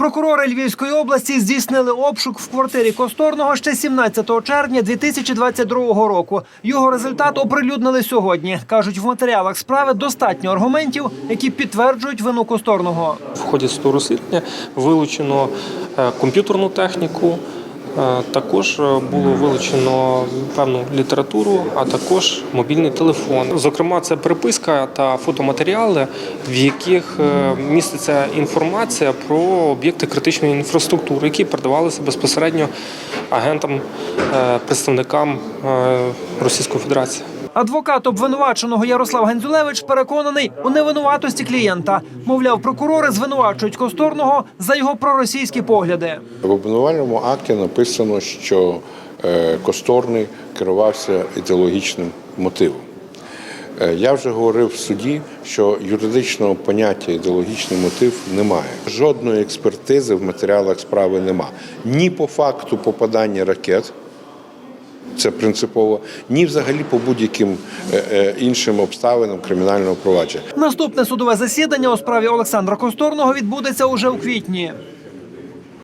Прокурори Львівської області здійснили обшук в квартирі Косторного ще 17 червня 2022 року. Його результат оприлюднили сьогодні. кажуть, в матеріалах справи достатньо аргументів, які підтверджують вину Косторного. В ході розслідування вилучено е, комп'ютерну техніку. Е, Також е, було вилучено певну літературу, а також мобільний телефон. Зокрема, це переписка та фотоматеріали, в яких е, міститься інформація про об'єкти критичної інфраструктури, які передавалися безпосередньо агентам, представникам Російської Федерації. Адвокат обвинуваченого Ярослав Гензюлевич переконаний у невинуватості клієнта. Мовляв, прокурори звинувачують Косторного за його проросійські погляди. В обвинувальному акті написано, що е, Косторний керувався ідеологічним мотивом. Е, Я вже говорив в суді, що юридичного поняття ідеологічний мотив немає. Жодної експертизи в матеріалах справи нема. Ні по факту попадання ракет, це принципово, ні взагалі по будь-яким е, е, іншим обставинам кримінального провадження. Наступне судове засідання у справі Олександра Косторного відбудеться уже у квітні.